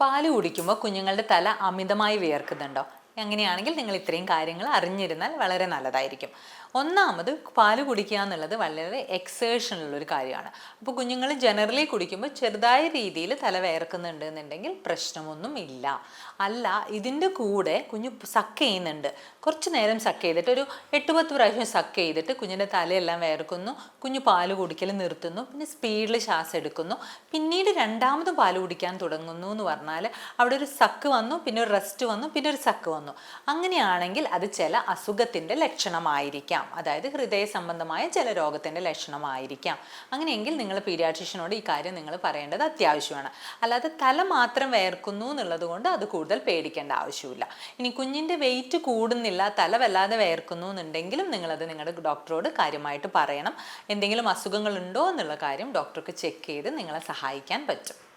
പാൽ കുടിക്കുമ്പോൾ കുഞ്ഞുങ്ങളുടെ തല അമിതമായി വിയർക്കുന്നുണ്ടോ? അങ്ങനെയാണെങ്കിൽ നിങ്ങൾ ഇത്രയും കാര്യങ്ങൾ അറിഞ്ഞിരുന്നാൽ വളരെ നല്ലതായിരിക്കും. ഒന്നാമത് പാൽ കുടിക്കുക എന്നുള്ളത് വളരെ എക്സേഷനുള്ള ഒരു കാര്യമാണ്. അപ്പോൾ കുഞ്ഞുങ്ങൾ ജനറലി കുടിക്കുമ്പോൾ ചെറുതായ രീതിയിൽ തല വേർക്കുന്നുണ്ട് എന്നുണ്ടെങ്കിൽ പ്രശ്നമൊന്നും ഇല്ല. അല്ല ഇതിന്റെ കൂടെ കുഞ്ഞ് സക്ക് ചെയ്യുന്നുണ്ട്. കുറച്ച് നേരം സക്ക് ചെയ്തിട്ട് ഒരു എട്ട് പത്ത് പ്രാവശ്യം സക്ക് ചെയ്തിട്ട് കുഞ്ഞിന്റെ തലയെല്ലാം വേർക്കുന്നു കുഞ്ഞ് പാൽ കുടിക്കൽ നിർത്തുന്നു പിന്നെ സ്പീഡിൽ ശ്വാസം എടുക്കുന്നു. പിന്നീട് രണ്ടാമതും പാൽ കുടിക്കാൻ തുടങ്ങുന്നു എന്ന് പറഞ്ഞാൽ അവിടെ ഒരു സക്ക് വന്നു പിന്നെ ഒരു റെസ്റ്റ് വന്നു പിന്നെ ഒരു സക്ക് വന്നു. അങ്ങനെയാണെങ്കിൽ അത് ചില അസുഖത്തിന്റെ ലക്ഷണമായിരിക്കാം. അതായത് ഹൃദയ സംബന്ധമായ ചില രോഗത്തിന്റെ ലക്ഷണമായിരിക്കാം. അങ്ങനെയെങ്കിൽ നിങ്ങൾ പീഡിയാട്രീഷ്യനോട് ഈ കാര്യം നിങ്ങൾ പറയേണ്ടത് അത്യാവശ്യമാണ്. അല്ലാതെ തല മാത്രം വേർക്കുന്നു എന്നുള്ളത് കൊണ്ട് അത് കൂടുതൽ പേടിക്കേണ്ട ആവശ്യമില്ല. ഇനി കുഞ്ഞിന്റെ വെയിറ്റ് കൂടുന്നില്ല തല വല്ലാതെ വേർക്കുന്നു എന്നുണ്ടെങ്കിലും നിങ്ങളത് നിങ്ങളുടെ ഡോക്ടറോട് കാര്യമായിട്ട് പറയണം. എന്തെങ്കിലും അസുഖങ്ങളുണ്ടോ എന്നുള്ള കാര്യം ഡോക്ടർക്ക് ചെക്ക് ചെയ്ത് നിങ്ങളെ സഹായിക്കാൻ പറ്റും.